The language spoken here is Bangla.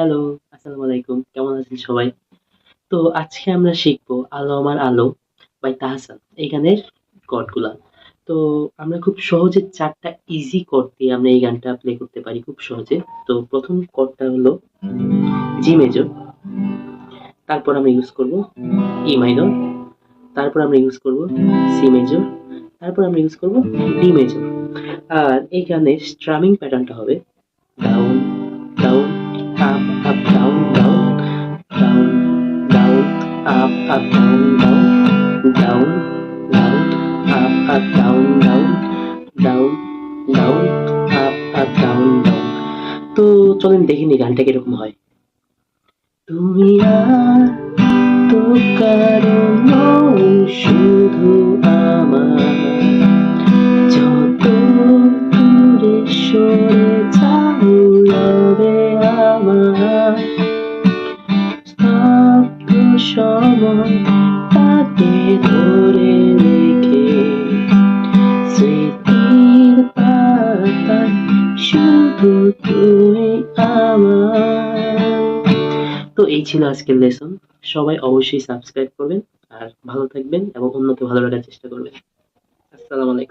হ্যালো আসসালামু আলাইকুম। কেমন আছেন সবাই? তো আজকে আমরা শিখব আলো আমার আলো বাই তাহসান এই গানের কর্ডগুলা তো আমরা খুব সহজে চারটা ইজি কর্ড দিয়ে আমরা এই গানটা প্লে করতে পারি খুব সহজে। তো প্রথম কর্ডটা হলো জি মেজর তারপর আমরা ইউজ করব ই মাইনর তারপর আমরা ইউজ করব সি মেজর তারপর আমরা ইউজ করব ডি মেজর আর এই গানের স্ট্রামিং প্যাটার্নটা হবে down up down down down down up up down down down down up up down down তো চলেন দেখিনি গানটা কীরকম হয় তুমি আর তো কারও শুধু আমার যত দূরে সরে যাও রবে আমার সময় তাকে ধরে রেখে স্মৃতির পাতায় শুধু তুমি আমার তো এই ছিল আজকের লেসন সবাই অবশ্যই সাবস্ক্রাইব করবেন আর ভালো থাকবেন এবং অন্যকে ভালো রাখার চেষ্টা করবেন। আসসালামু আলাইকুম।